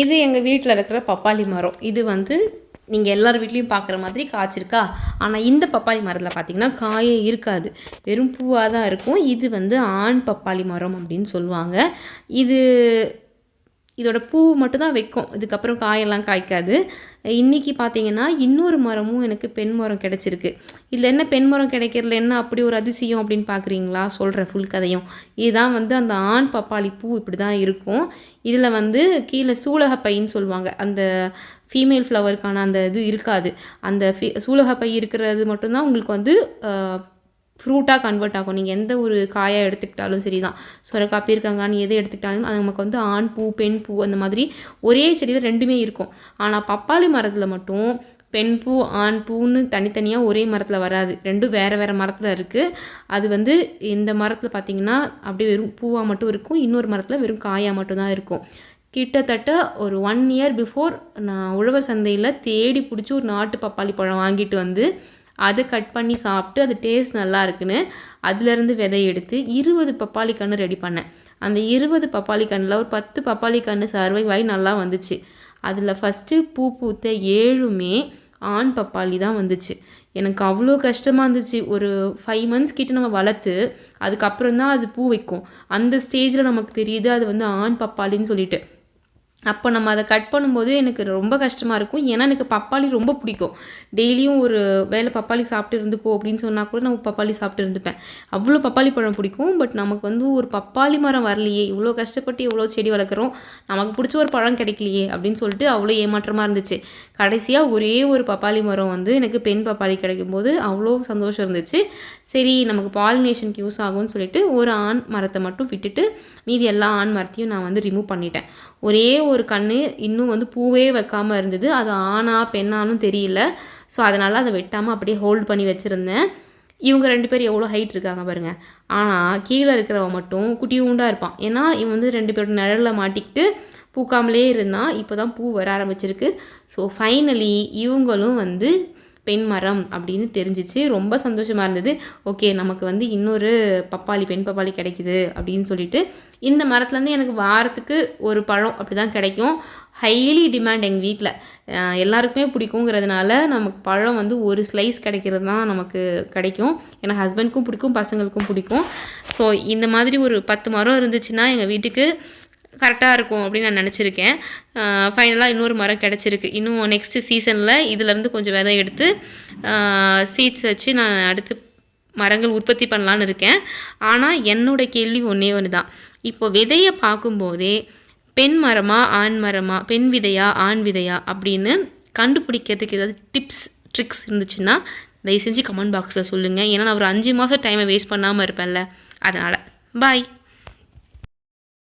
இது எங்கள் வீட்டில் இருக்கிற பப்பாளி மரம். இது வந்து நீங்கள் எல்லார் வீட்லேயும் பார்க்குற மாதிரி காய்ச்சிருக்கா? ஆனால் இந்த பப்பாளி மரத்தில் பார்த்தீங்கன்னா காயே இருக்காது. வெறும் பூவாக தான் இருக்கும். இது வந்து ஆண் பப்பாளி மரம் அப்படின்னு சொல்லுவாங்க. இது இதோட பூ மட்டும்தான் வைக்கும். இதுக்கப்புறம் காயெல்லாம் காய்க்காது. இன்றைக்கி பார்த்தீங்கன்னா இன்னொரு மரமும் எனக்கு பெண் மரம் கிடச்சிருக்கு. இதில் என்ன பெண் மரம் கிடைக்கிறதுல என்ன அப்படி ஒரு அதிசயம் அப்படின்னு பார்க்குறீங்களா சொல்கிறேன் ஃபுல் கதையும். இதுதான் வந்து அந்த ஆண் பப்பாளி பூ இப்படி தான் இருக்கும். இதில் வந்து கீழே சூலகப்பைன்னு சொல்லுவாங்க. அந்த ஃபீமேல் ஃப்ளவருக்கான அந்த இது இருக்காது. அந்த ஃபீ சூலகப்பை இருக்கிறது மட்டும்தான் உங்களுக்கு வந்து ஃப்ரூட்டாக கன்வெர்ட் ஆகும். நீங்கள் எந்த ஒரு காயாக எடுத்துக்கிட்டாலும் சரி தான் சுரக்காய் பீர்க்கங்கான்னு எது எடுத்துக்கிட்டாலும் அது நமக்கு வந்து ஆண் பூ பெண் பூ அந்த மாதிரி ஒரே செடியில் ரெண்டுமே இருக்கும். ஆனால் பப்பாளி மரத்தில் மட்டும் பெண் பூ ஆண் பூன்னு தனித்தனியாக ஒரே மரத்தில் வராது. ரெண்டும் வேறு வேறு மரத்தில் இருக்குது அது வந்து இந்த மரத்தில் பார்த்திங்கன்னா அப்படியே வெறும் பூவாக மட்டும் இருக்கும். இன்னொரு மரத்தில் வெறும் காயாக மட்டும்தான் இருக்கும். கிட்டத்தட்ட ஒரு ஒன் இயர் பிஃபோர் நான் உழவர் சந்தையில் தேடி பிடிச்சி ஒரு நாட்டு பப்பாளி பழம் வாங்கிட்டு வந்து அதை கட் பண்ணி சாப்பிட்டு அது டேஸ்ட் நல்லா இருக்குன்னு அதுலேருந்து விதை எடுத்து இருபது பப்பாளி கன்று ரெடி பண்ணேன். அந்த இருபது பப்பாளி கண்ணில் ஒரு பத்து பப்பாளி கன்று சர்வைவ் ஆகி நல்லா வந்துச்சு. அதில் ஃபஸ்ட்டு பூ பூத்த ஏழுமே ஆண் பப்பாளி தான் வந்துச்சு. எனக்கு அவ்வளோ கஷ்டமாக இருந்துச்சு. ஒரு ஃபைவ் மந்த்ஸ் கிட்ட நம்ம வளர்த்து அதுக்கப்புறம் தான் அது பூ வைக்கும். அந்த ஸ்டேஜில் நமக்கு தெரியுது அது வந்து ஆண் பப்பாளின்னு சொல்லிட்டு. அப்போ நம்ம அதை கட் பண்ணும்போது எனக்கு ரொம்ப கஷ்டமாக இருக்கும். ஏன்னா எனக்கு பப்பாளி ரொம்ப பிடிக்கும். டெய்லியும் ஒரு வேலை பப்பாளி சாப்பிட்டு இருந்துக்கோ அப்படின்னு சொன்னால் கூட நான் பப்பாளி சாப்பிட்டு இருந்துப்பேன். அவ்வளோ பப்பாளி பழம் பிடிக்கும். பட் நமக்கு வந்து ஒரு பப்பாளி மரம் வரலையே. இவ்வளோ கஷ்டப்பட்டு இவ்வளோ செடி வளர்க்குறோம். நமக்கு பிடிச்ச ஒரு பழம் கிடைக்கலையே அப்படின்னு சொல்லிட்டு அவ்வளோ ஏமாற்றமாக இருந்துச்சு. கடைசியாக ஒரே ஒரு பப்பாளி மரம் வந்து எனக்கு பெண் பப்பாளி கிடைக்கும் போது அவ்வளோ சந்தோஷம் இருந்துச்சு. சரி நமக்கு பாலினேஷனுக்கு யூஸ் ஆகும்னு சொல்லிட்டு ஒரு ஆண் மரத்தை மட்டும் விட்டுட்டு மீதி எல்லா ஆண் மரத்தையும் நான் வந்து ரிமூவ் பண்ணிட்டேன். ஒரே ஒரு கன்று இன்னும் வந்து பூவே வைக்காமல் இருந்தது. அது ஆணா பெண்ணானும் தெரியல. ஸோ அதனால் அதை வெட்டாமல் அப்படியே ஹோல்ட் பண்ணி வச்சுருந்தேன். இவங்க ரெண்டு பேர் எவ்வளோ ஹைட் இருக்காங்க பாருங்கள் ஆனால் கீழே இருக்கிறவன் மட்டும் குட்டியூண்டாக இருப்பான். ஏன்னா இவன் வந்து ரெண்டு பேரோட நிழலில் மாட்டிக்கிட்டு பூக்காமலே இருந்தான். இப்போ தான் பூ வர ஆரம்பிச்சிருக்கு. ஸோ ஃபைனலி இவங்களும் வந்து பெண் மரம் அப்படின்னு தெரிஞ்சிச்சு. ரொம்ப சந்தோஷமாக இருந்தது. ஓகே நமக்கு வந்து இன்னொரு பப்பாளி பெண் பப்பாளி கிடைக்குது அப்படின்னு சொல்லிட்டு. இந்த மரத்துலேருந்து எனக்கு வாரத்துக்கு ஒரு பழம் அப்படி தான் கிடைக்கும் ஹைலி டிமாண்ட் எங்கள் வீட்டில் எல்லாருக்குமே பிடிக்குங்கிறதுனால நமக்கு பழம் வந்து ஒரு ஸ்லைஸ் கிடைக்கிறது தான் நமக்கு கிடைக்கும். ஏன்னா ஹஸ்பண்ட்க்கும் பிடிக்கும் பசங்களுக்கும் பிடிக்கும். ஸோ இந்த மாதிரி ஒரு பத்து மரம் இருந்துச்சுன்னா எங்கள் வீட்டுக்கு கரெக்டாக இருக்கும் அப்படின்னு நான் நினச்சிருக்கேன். ஃபைனலாக இன்னொரு மரம் கிடச்சிருக்கு. இன்னும் நெக்ஸ்ட்டு சீசனில் இதிலேருந்து கொஞ்சம் விதை எடுத்து சீட்ஸ் வச்சு நான் அடுத்து மரங்கள் உற்பத்தி பண்ணலான்னு இருக்கேன். ஆனால் என்னோட கேள்வி ஒன்றே ஒன்று தான் இப்போ விதையை பார்க்கும்போதே பெண் மரமா ஆண் மரமா பெண் விதையா ஆண் விதையா அப்படின்னு கண்டுபிடிக்கிறதுக்கு ஏதாவது டிப்ஸ் ட்ரிக்ஸ் இருந்துச்சுன்னா தயவு செஞ்சு கமெண்ட் பாக்ஸில் சொல்லுங்கள் ஏன்னா நான் ஒரு அஞ்சு மாதம் டைமை வேஸ்ட் பண்ணாமல் இருப்பேன்ல. அதனால் பாய்